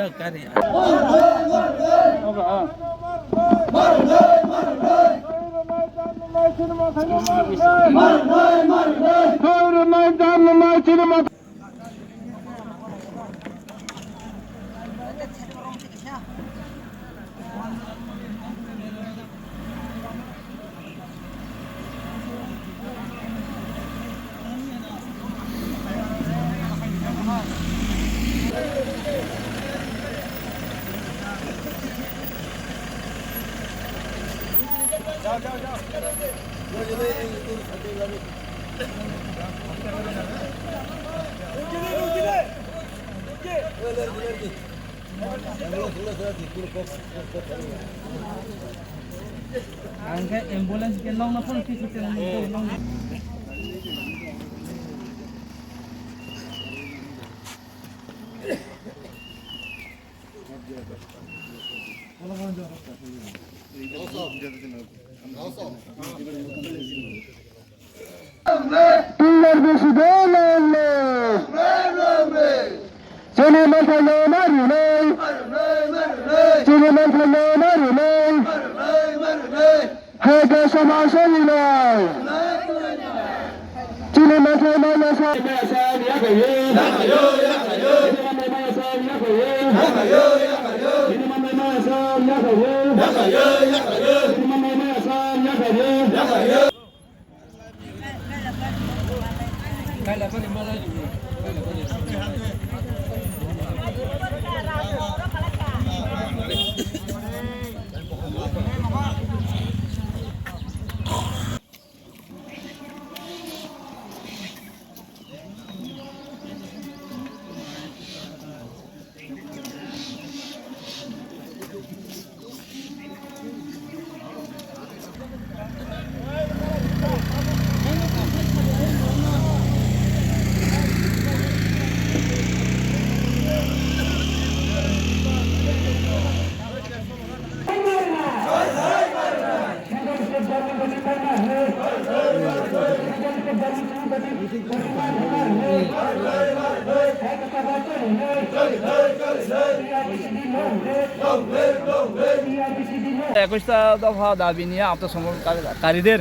Ya gari. Thank you. Ambulance के जाओ ना जो है इनको फटेगा भी দোলে চিনি মাথালো মারু নেই চিনি মাথালো মারু নেই হেগে সমাসই يحيى يحيى يا يحيى একুশটা দফা দাবি নিয়ে আত্মসমর্পণকারীদের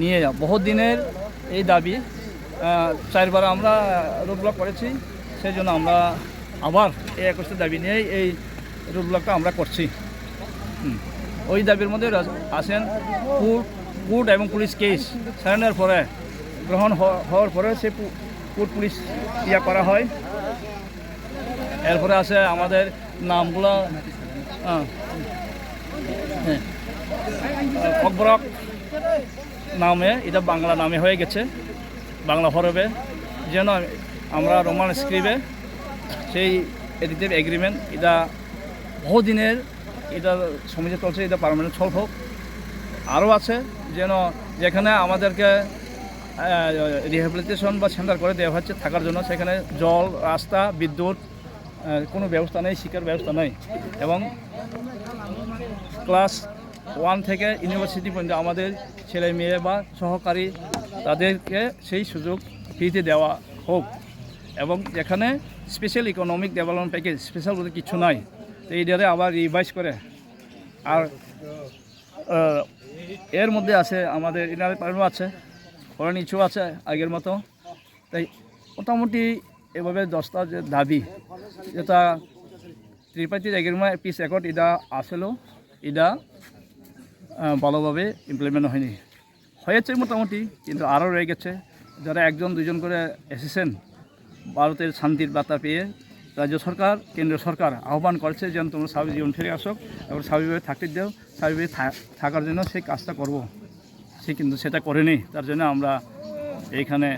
নিয়ে বহুত দিনের এই দাবি চারবার আমরা রোডব্লক করেছি সেই জন্য আমরা আবার এই একুশটা দাবি নিয়েই এই রোডব্লকটা আমরা করছি। ওই দাবির মধ্যে আছেন কোর্ট কোর্ট এবং পুলিশ কেস। সারেন্ডার পরে গ্রহণ হওয়ার পরে সে কোর্ট পুলিশ ইয়া করা হয়। এরপরে আছে আমাদের নামগুলো হ্যাঁ অকবরক নামে, এটা বাংলা নামে হয়ে গেছে, বাংলা হরবে যেন আমরা রোমান স্ক্রিপে সেই এডিটিভ এগ্রিমেন্ট, এটা বহুদিনের, এটা সমাজে চলছে, এটা পারমানেন্ট সলভ হোক। আরও আছে যেন যেখানে আমাদেরকে রিহ্যাবিলিটেশন বা সেন্টার করে দেওয়া হচ্ছে থাকার জন্য। সেখানে জল, রাস্তা, বিদ্যুৎ কোনো ব্যবস্থা নেই, শিক্ষার ব্যবস্থা নেই। এবং ক্লাস ওয়ান থেকে ইউনিভার্সিটি পর্যন্ত আমাদের ছেলে মেয়ে বা সহকারী তাদেরকে সেই সুযোগ ফ্রিতে দেওয়া হোক। এবং যেখানে special economic development package special বলতে কিছু নাই। তো এইটারে আবার রিভাইজ করে। আর এর মধ্যে আছে আমাদের ইনার পারও আছে। ফরেন ইস্যু আছে আগের মতো। তাই মোটামুটি এভাবে দশটা যে দাবি, যেটা ত্রিপাঠীর এগ্রিমেন্ট পিস রেকর্ড এটা আসলেও এটা ভালোভাবে ইমপ্লিমেন্ট হয়নি। হয়েছে মোটামুটি, কিন্তু আরও রয়ে গেছে। যারা একজন দুজন করে এসেছেন, ভারতের শান্তির বার্তা পেয়ে রাজ্য সরকার, কেন্দ্র সরকার আহ্বান করছে যেন তোমরা স্বাভাবিক জীবন ফিরে আসো এবং স্বাভাবিকভাবে থাকতে দাও স্বাভাবিকভাবে থাকার জন্য সেই কাজটা করব। কিন্তু সেটা করেনি। তার জন্য আমরা এইখানে